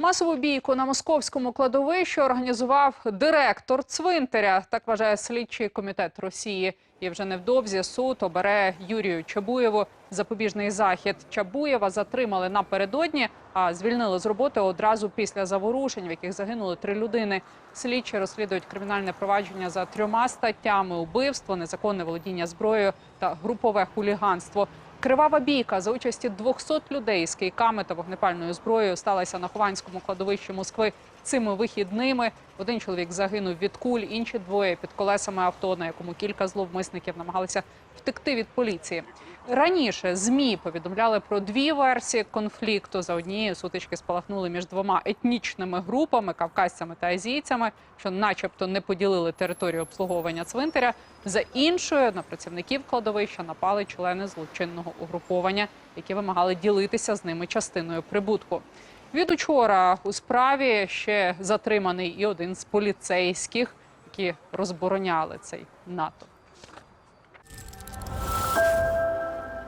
Масову бійку на московському кладовищі організував директор цвинтаря. Так вважає слідчий комітет Росії. І вже невдовзі суд обере Юрію Чабуєву запобіжний захід. Чабуєва затримали напередодні, а звільнили з роботи одразу після заворушень, в яких загинули три людини. Слідчі розслідують кримінальне провадження за трьома статтями: убивство, незаконне володіння зброєю та групове хуліганство. Кривава бійка за участі 200 людей з кийками та вогнепальною зброєю сталася на Хованському кладовищі Москви цими вихідними. Один чоловік загинув від куль, інші двоє під колесами авто, на якому кілька зловмисників намагалися втекти від поліції. Раніше змі повідомляли про дві версії конфлікту. За однією сутички спалахнули між двома етнічними групами кавказцями та азійцями, що, начебто, не поділили територію обслуговування цвинтаря. За іншою на працівників кладовища напали члени злочинного угруповання, які вимагали ділитися з ними частиною прибутку. Від учора у справі ще затриманий і один з поліцейських, які розбороняли цей натовп.